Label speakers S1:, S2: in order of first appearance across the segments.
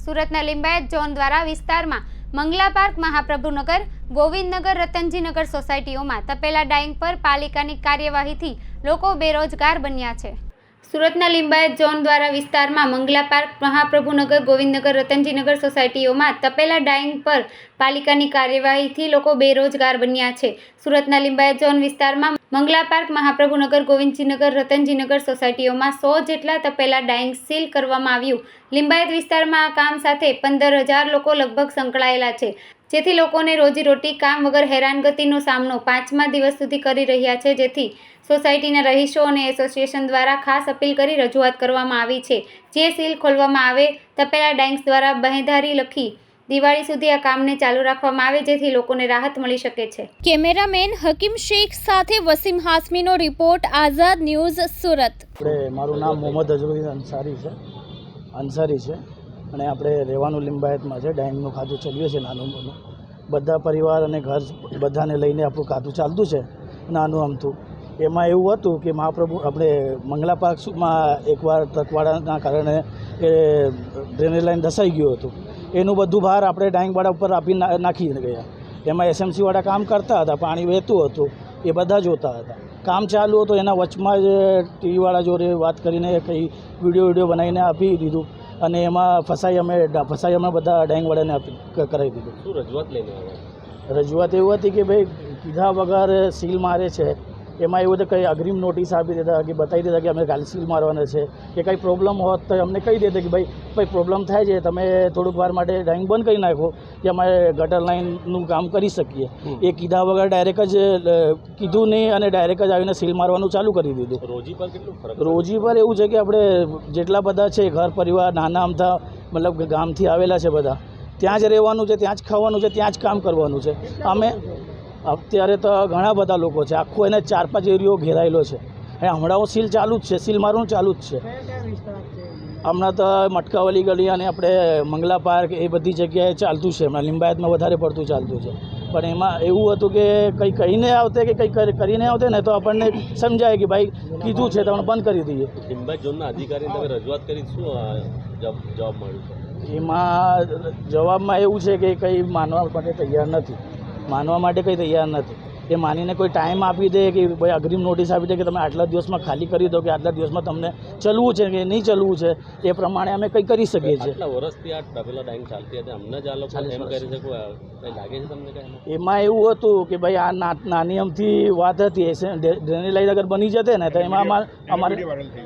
S1: સુરતના લિંબાયત ઝોન દ્વારા વિસ્તારમાં મંગલા પાર્ક, મહાપ્રભુનગર, ગોવિંદનગર, રતનજીનગર સોસાયટીઓમાં તપેલા ડાઈંગ પર પાલિકાની કાર્યવાહીથી લોકો બેરોજગાર બન્યા છે. સુરતના લિંબાયત ઝોન દ્વારા વિસ્તારમાં મંગલા પાર્ક, મહાપ્રભુનગર, ગોવિંદનગર, રતનજીનગર સોસાયટીઓમાં તપેલા ડાઈંગ પર પાલિકાની કાર્યવાહીથી લોકો બેરોજગાર બન્યા છે. સુરતના લિંબાયત ઝોન વિસ્તારમાં મંગલા પાર્ક, મહાપ્રભુનગર, ગોવિંદજીનગર, રતનજીનગર સોસાયટીઓમાં સો જેટલા તપેલા ડાઈંગ સીલ કરવામાં આવ્યું. લિંબાયત વિસ્તારમાં આ કામ સાથે પંદર હજાર લોકો લગભગ સંકળાયેલા છે. જેથી લોકોને રોજીરોટી કામ વગર હેરાનગતિનો સામનો પાંચમા દિવસ સુધી કરી રહ્યા છે. જેથી સોસાયટીના રહીશો અને એસોસિએશન દ્વારા ખાસ અપીલ કરી રજૂઆત કરવામાં આવી છે. જે સીલ ખોલવામાં આવે તપેલા ડાઇંગ્સ દ્વારા બહેધારી લખી દિવાળી સુધી આ કામને ચાલુ રાખવામાં આવે જેથી લોકોને રાહત મળી શકે છે.
S2: કેમેરામેન હકીમ શેખ સાથે વસીમ હાસમીનો રિપોર્ટ આઝાદ ન્યૂઝ સુરત.
S3: મારું નામ મોહમ્મદ અઝરુદ્દીન અંસારી છે. અંસારી છે. અને આપણે રહેવાનું લિંબાયતમાં છે ડાઇનનું ખાતું ચલાવીએ છીએ નાનું મોનું. બધા પરિવાર અને ઘર બધાને લઈને આપણું ખાતું ચાલતું છે, નાનું અમથું એમાં એવું હતું કે મહાપ્રભુ, આપણે મંગલા પાર્કમાં એકવાર તકવાડાના કારણે એ ડ્રેનેજ લાઈન ધસાઈ ગયું હતું. એનું બધું ભાર આપણે ડાઇંગવાડા ઉપર આપી નાખી ગયા. એમાં એસએમસીવાળા કામ કરતા હતા, પાણી વહેતું હતું, એ બધા જોતા હતા. કામ ચાલુ હતું, એના વચમાં જ ટીવીવાળા જોડે વાત કરીને કંઈ વીડિયો વીડિયો બનાવીને આપી દીધું. અને એમાં ફસાઈ અમે ફસાઈ અમે બધા ડાઇંગવાળાને આપી કરાવી દીધું.
S4: શું રજૂઆત લઈને
S3: રજૂઆત એવું હતી કે ભાઈ કીધા વગર સીલ મારે છે. એમાં એવું હતું કંઈ અગ્રિમ નોટિસ આપી દેતા કે બતાવી દેતા કે અમે કાલે સીલ મારવાના છે કે કંઈ પ્રોબ્લેમ હોત તો અમને કહી દેતા કે ભાઈ ભાઈ પ્રોબ્લેમ થાય છે તમે થોડુંક વાર માટે ડ્રાઇંગ બંધ કરી નાખો કે અમે ગટર લાઇનનું કામ કરી શકીએ. એ કીધા વગર ડાયરેક્ટ જ કીધું નહીં અને ડાયરેક્ટ જ આવીને સીલ મારવાનું ચાલુ કરી દીધું.
S4: રોજી પર કેટલું
S3: રોજી પર એવું છે કે આપણે જેટલા બધા છે ઘર પરિવાર નાના અમથા મતલબ ગામથી આવેલા છે બધા ત્યાં જ રહેવાનું છે ત્યાં જ ખાવાનું છે ત્યાં જ કામ કરવાનું છે. અમે અત્યારે તો ઘણા બધા લોકો છે. આખો એને ચાર પાંચ એરિયો ઘેરાયેલો છે. અને હમણાં સીલ ચાલુ જ છે. સીલ મારવાનું ચાલુ જ છે. હમણાં તો મટકાવલી ગલી અને આપણે મંગલા પાર્ક એ બધી જગ્યાએ ચાલતું છે. હમણાં લિંબાયતમાં વધારે પડતું ચાલતું છે. પણ એમાં એવું હતું કે કંઈ કહીને આવતે કે કંઈ કરીને આવતે ને તો આપણને સમજાય કે ભાઈ કીધું છે તો આપણે બંધ કરી દઈએ.
S4: લિંબાયત ઝોનના અધિકારીને તમે રજૂઆત કરી શું જવાબ જવાબ મળ્યું?
S3: એમાં જવાબમાં એવું છે કે કંઈ માનવા માટે તૈયાર નથી. માનવા માટે કંઈ તૈયાર નથી. એ માનીને કોઈ ટાઈમ આપી દે કે ભાઈ અગ્રિમ નોટિસ આપી દે કે તમે આટલા દિવસમાં ખાલી કરી દો કે આટલા દિવસમાં તમને ચલવું છે કે નહીં ચલવું છે એ પ્રમાણે અમે કંઈ કરી શકીએ છીએ.
S4: વર્ષથી આ તપેલા ડાઈંગ ચાલતી હતી. અમને જ આ લોકો એમ કરી શકો લાગે છે તમને
S3: એમાં એવું હતું કે ભાઈ આ ના- નાની અમથી વાત હતી. ડ્રેનેજ લાઈન અગર બની જતે ને તો એમાં અમાર-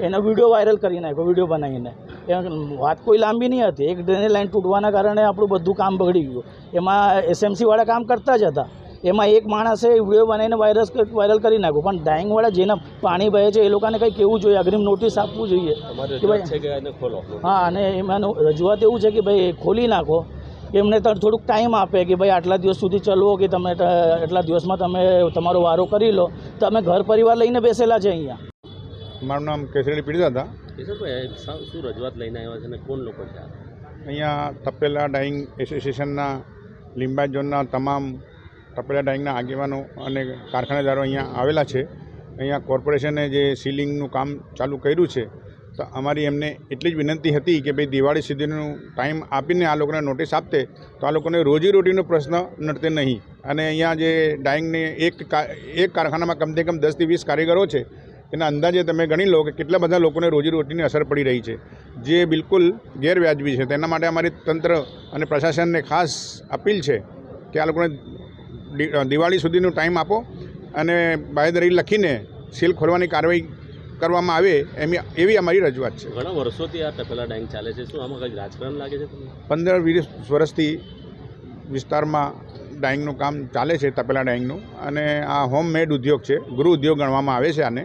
S3: એનો વીડિયો વાયરલ કરી નાખ્યો વીડિયો બનાવીને. એ વાત કોઈ લાંબી નહીં હતી. એક ડ્રેનેજ લાઈન તૂટવાના કારણે આપણું બધું કામ બગડી ગયું. એમાં એસએમસીવાળા કામ કરતા જ હતા. એમાં એક માણસે વીડિયો બનાવીને વાયરસ વાયરલ કરી નાખ્યો પણ ડાઈંગવાળા જેના પાણી વહે છે એ લોકોને કંઈ કહેવું જોઈએ? અગ્રિમ નોટિસ આપવું જોઈએ. કે ભાઈ
S4: છે કે એને ખોલો?
S3: હા અને એમાંનું રજૂઆત એવું છે કે ભાઈ ખોલી નાખો. કે એમને તો થોડુંક ટાઈમ આપે કે ભાઈ આટલા દિવસ સુધી ચલવો કે તમે એટલા દિવસમાં તમે તમારો વારો કરી લો. તો અમે ઘર પરિવાર લઈને બેસેલા છે અહીંયા.
S5: મારું નામ કેસરી પીડિતા હતા.
S4: શું રજૂઆત લઈને આવ્યા છે અને કોણ લોકો છે
S5: અહીંયા તપેલા ડાઇંગ એસોસિએશનના લીંબાયત ઝોનના તમામ તપેલા ડાઇંગના આગેવાનો અને કારખાનેદારો અહીંયા આવેલા છે. અહીંયા કોર્પોરેશને જે સીલિંગનું કામ ચાલુ કર્યું છે, તો અમારી એમને એટલી જ વિનંતી હતી કે ભાઈ દિવાળી સુધીનું ટાઈમ આપીને આ લોકોને નોટિસ આપતે, તો આ લોકોને રોજીરોટીનો પ્રશ્ન નડતે નહીં. અને અહીંયા જે ડાઈંગને એક એક કારખાનામાં કમસે કમ દસથી વીસ કારીગરો છે, એના અંદાજે તમે ગણી લો કે કેટલા બધા લોકોને રોજીરોટીની અસર પડી રહી છે. જે બિલકુલ ગેરવ્યાજબી છે. તેના માટે અમારી તંત્ર અને પ્રશાસનને ખાસ અપીલ છે કે આ લોકોને દિવાળી સુધીનો ટાઈમ આપો અને બાંયધરી લખીને સીલ ખોલવાની કાર્યવાહી કરવામાં આવે એમી એવી અમારી રજૂઆત છે.
S4: ઘણા વર્ષોથી આ તપેલા ડાઈંગ ચાલે છે. શું આમાં કંઈ રાજકારણ લાગે છે
S5: પંદર વીસ વર્ષથી વિસ્તારમાં ડાઈંગનું કામ ચાલે છે તપેલા ડાઈંગનું અને આ હોમમેડ ઉદ્યોગ છે ગૃહ ઉદ્યોગ ગણવામાં આવે છે આને.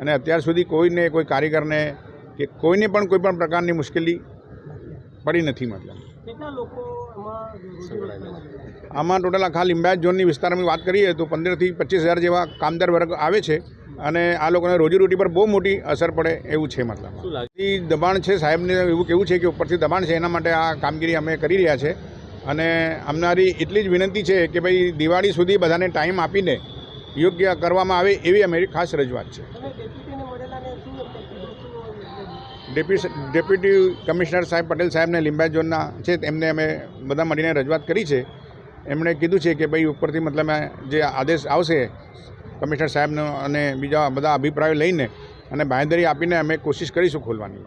S5: અને અત્યાર સુધી કોઈને કોઈ કારીગરને કે કોઈને પણ કોઈ પણ પ્રકારની મુશ્કેલી પડી નથી મતલબ.
S4: કેટલા છે
S5: આમાં ટોટલ આખા લિંબાયત ઝોનની વિસ્તારમાં વાત કરીએ તો પંદરથી પચીસ હજાર જેવા કામદાર વર્ગ આવે છે અને આ લોકોને રોજીરોટી પર બહુ મોટી અસર પડે એવું છે મતલબ. એ દબાણ છે સાહેબને એવું કેવું છે કે ઉપરથી દબાણ છે એના માટે આ કામગીરી અમે કરી રહ્યા છે અને અમારી એટલી જ વિનંતી છે કે ભાઈ દિવાળી સુધી બધાને ટાઈમ આપીને યોગ્ય કરવામાં આવે એવી અમારી ખાસ રજૂઆત છે. ડેપ્યુટી કમિશનર સાહેબ પટેલ સાહેબને લિંબાયત ઝોનના છે, એમને અમે બધા મળીને રજૂઆત કરી છે. એમણે કીધું છે કે ભાઈ ઉપરથી મતલબ જે આદેશ આવશે કમિશનર સાહેબનો અને બીજા બધા અભિપ્રાયો લઈને અને બાંહેધરી આપીને અમે કોશિશ કરીશું ખોલવાની.